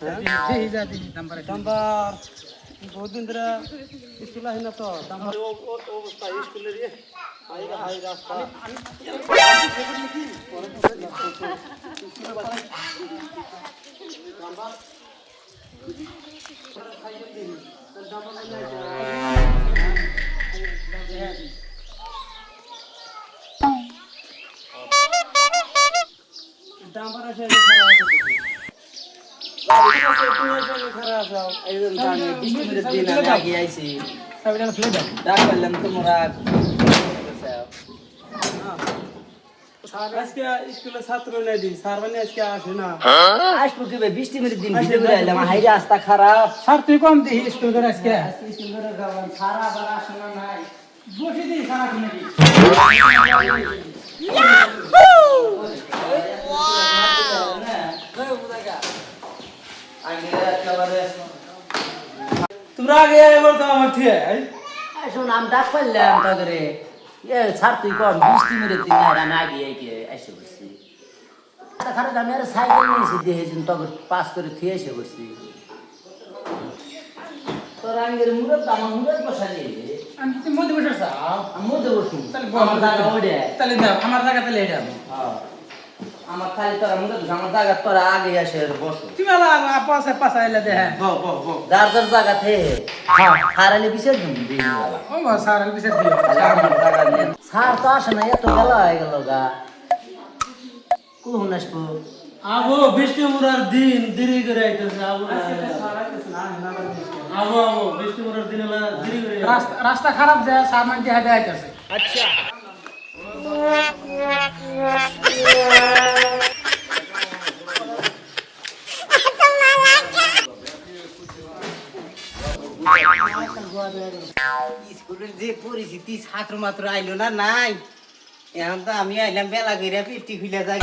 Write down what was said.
হ্যাঁ? নাম্বার বহুদিন ধরে স্কুল আহি না তো নাম্বার অবস্থা স্কুলের হাই হাই রাস্তা নাম্বার আছে দিন আগে আইছি ডাক করলাম তোমরা আজকে স্কুলে ছাত্র নাই দিন স্যার মানে আজকে আসে না। আসব কি ভাই বৃষ্টি মেরে দিন ভিজে করে আইলাম হাই রাস্তা খারাপ। স্যার তুই কম দিহি স্কুল করে আজকে। সারা বার আসনা নাই। বসে দিই সারা নাকি আগে একেবারে তোমরা আগে এবার তো আমার ঠিক এই। শোন আমি ডাক পারলাম তাদের। ছাড় তুই কর বৃষ্টি মেরে দিন আর আমি আগে আগে এসে বসছি। রাস্তা খারাপ আমি আর সাইকেল নিয়েছি দেখেছি তখন পাস করে থুয়ে এসে বসছি। তোর আমি মুরত আমার মুরত বসালি আমি তুই মধ্যে বসে আমি মধ্যে বসুন তাহলে আমার জায়গা ওড়ে তাহলে আমার জায়গা তাহলে এটা। হ্যাঁ। আমার খালি তোরা মুরত আমার জায়গা তোরা আগে এসে বসো। তুমি আলা পাশে পাশে এলে দে হ্যাঁ। বো বো বো। যার যার জায়গা থেকে হ্যাঁ। হারালে বিশেষ দিন দিন ও মা স্যার বিশেষ দিও সার তো আসে না এত বেলা হয়ে গেল গা। কখন আসব? আবো বৃষ্টি মুরার দিন দেরি করে আইতেছে আবো। আবো আবো বৃষ্টি মুরার দিন হলো দেরি করে রাস্তা রাস্তা খারাপ দেয় স্যার মানে দেয়া দেয় আছে যে পরিস্থিতি ছাত্র মাত্র আইলো না, নাই। এখন তো আমি আইলাম বেলা করে পেটি খুলে যাই।